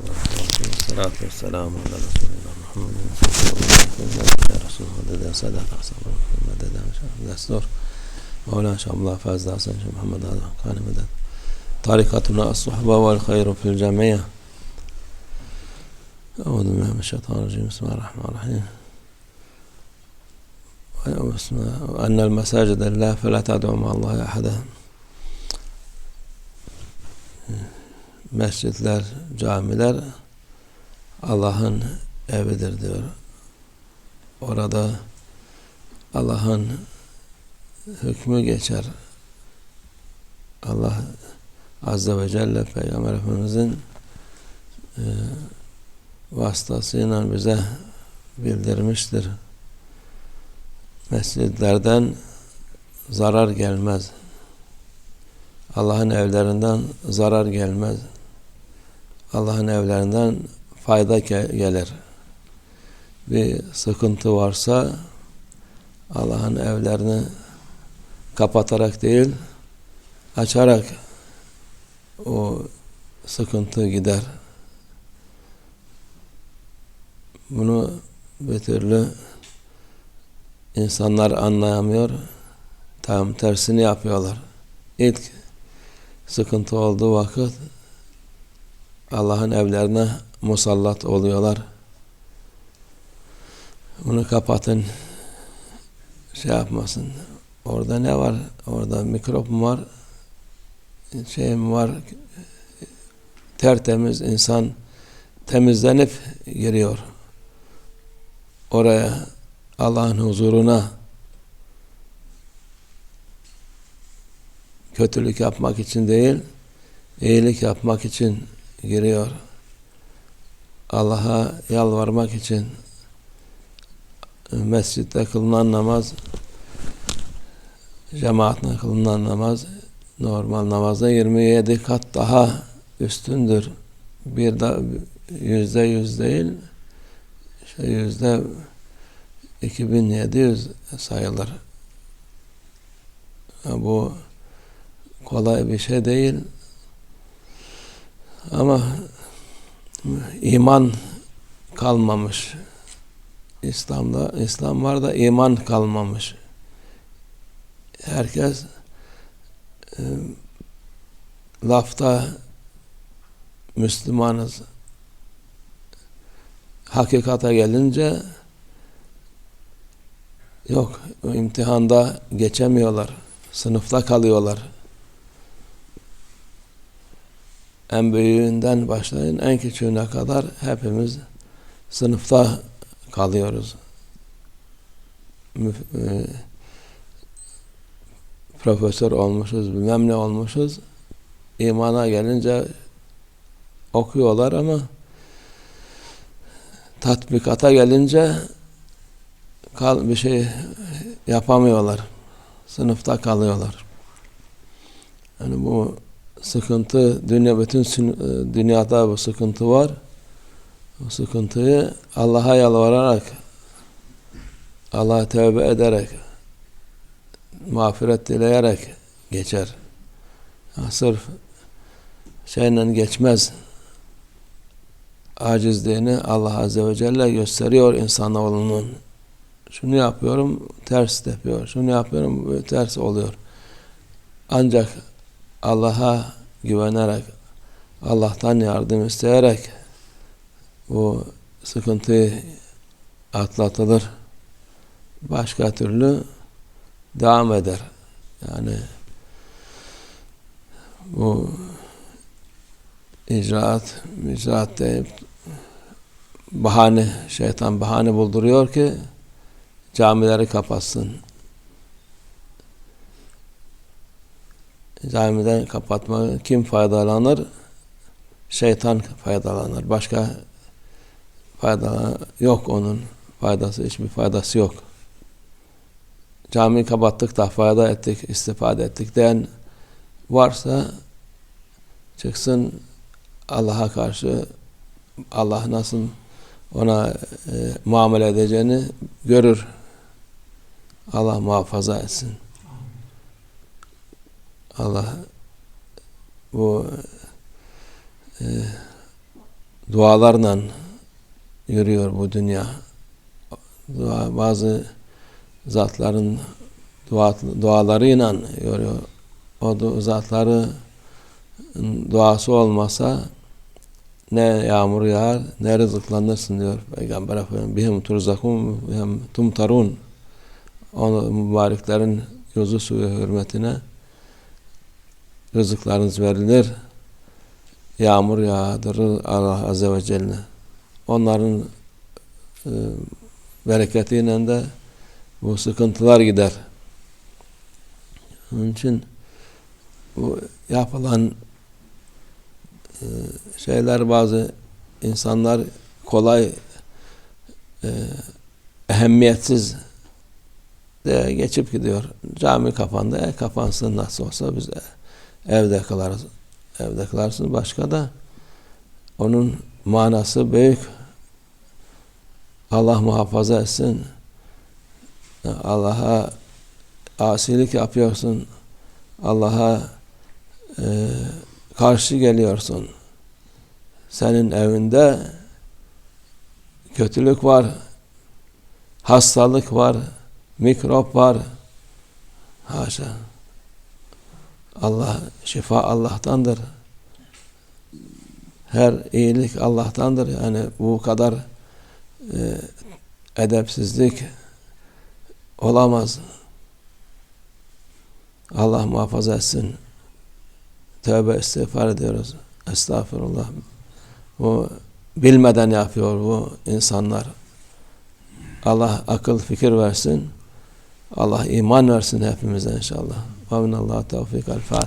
والصلاة والسلام على رسول الله محمد يا رسول مدد صدق أحسن مدد يستر إن شاء الله. فاز الله محمد قال مدد. طريقتنا الصحبة والخير في الجميع. أعوذ بالله من الشيطان الرجيم. بسم الله الرحمن الرحيم. أن المساجد لله فلا تدعو مع الله أحدا. Mescitler, camiler Allah'ın evidir diyor. Orada Allah'ın hükmü geçer. Allah Azze ve Celle Peygamber Efendimizin e, vasıtasıyla bize bildirmiştir. Mescitlerden zarar gelmez. Allah'ın evlerinden zarar gelmez. Allah'ın evlerinden fayda gelir. Bir sıkıntı varsa Allah'ın evlerini kapatarak değil, açarak o sıkıntı gider. Bunu bir türlü insanlar anlayamıyor. Tam tersini yapıyorlar. İlk sıkıntı olduğu vakit Allah'ın evlerine musallat oluyorlar. Bunu kapatın. Şey yapmasın. Orada ne var? Orada mikrop mu var? Şey mi var? Tertemiz insan temizlenip giriyor. Oraya Allah'ın huzuruna kötülük yapmak için değil, iyilik yapmak için giriyor. Allah'a yalvarmak için mescitte kılınan namaz cemaatle kılınan namaz normal namaza 27 kat daha üstündür. Bir de yüzde yüz değil şey yüzde 2700 sayılır. Bu kolay bir şey değil. Ama iman kalmamış. İslam'da İslam var da iman kalmamış. Herkes e, lafta Müslümanız. Hakikata gelince yok imtihanda geçemiyorlar. Sınıfta kalıyorlar. En büyüğünden başlayın en küçüğüne kadar hepimiz sınıfta kalıyoruz. E, profesör olmuşuz, bilmem ne olmuşuz. İmana gelince okuyorlar ama tatbikata gelince kal bir şey yapamıyorlar. Sınıfta kalıyorlar. Yani bu sıkıntı dünya bütün dünyada bu sıkıntı var. Bu sıkıntıyı Allah'a yalvararak Allah'a tövbe ederek mağfiret dileyerek geçer. Ya sırf şeyle geçmez. Acizliğini Allah Azze ve Celle gösteriyor insanoğlunun. Şunu yapıyorum, ters yapıyor. Şunu yapıyorum, ters oluyor. Ancak Allah'a güvenerek, Allah'tan yardım isteyerek bu sıkıntı atlatılır. Başka türlü devam eder. Yani bu icraat, icraat deyip bahane, şeytan bahane bulduruyor ki camileri kapatsın. Camiden kapatma kim faydalanır? Şeytan faydalanır. Başka fayda yok onun. Faydası hiçbir faydası yok. Cami kapattık da fayda ettik, istifade ettik diyen varsa çıksın Allah'a karşı Allah nasıl ona e, muamele edeceğini görür. Allah muhafaza etsin. Allah bu e, dualarla yürüyor bu dünya. Dua, bazı zatların dua, dualarıyla yürüyor. O zatların duası olmasa ne yağmur yağar ne rızıklanırsın diyor Peygamber Efendimiz. Bihim turzakun bihim tumtarun. Onu mübareklerin yüzü suyu hürmetine rızıklarınız verilir. Yağmur yağdırır Allah Azze ve Celle. Onların e, bereketiyle de bu sıkıntılar gider. Onun için bu yapılan e, şeyler bazı insanlar kolay e, ehemmiyetsiz de geçip gidiyor. Cami kapandı. E, kapansın nasıl olsa biz evde kılarız. Evde kılarsın. Başka da onun manası büyük. Allah muhafaza etsin. Allah'a asilik yapıyorsun. Allah'a e, karşı geliyorsun. Senin evinde kötülük var, hastalık var, mikrop var. Haşa. Allah şifa Allah'tandır. Her iyilik Allah'tandır. Yani bu kadar e, edepsizlik olamaz. Allah muhafaza etsin. Tövbe istiğfar ediyoruz. Estağfurullah. Bu bilmeden yapıyor bu insanlar. Allah akıl fikir versin. Allah iman versin hepimize inşallah. Ve minallah tevfik. El.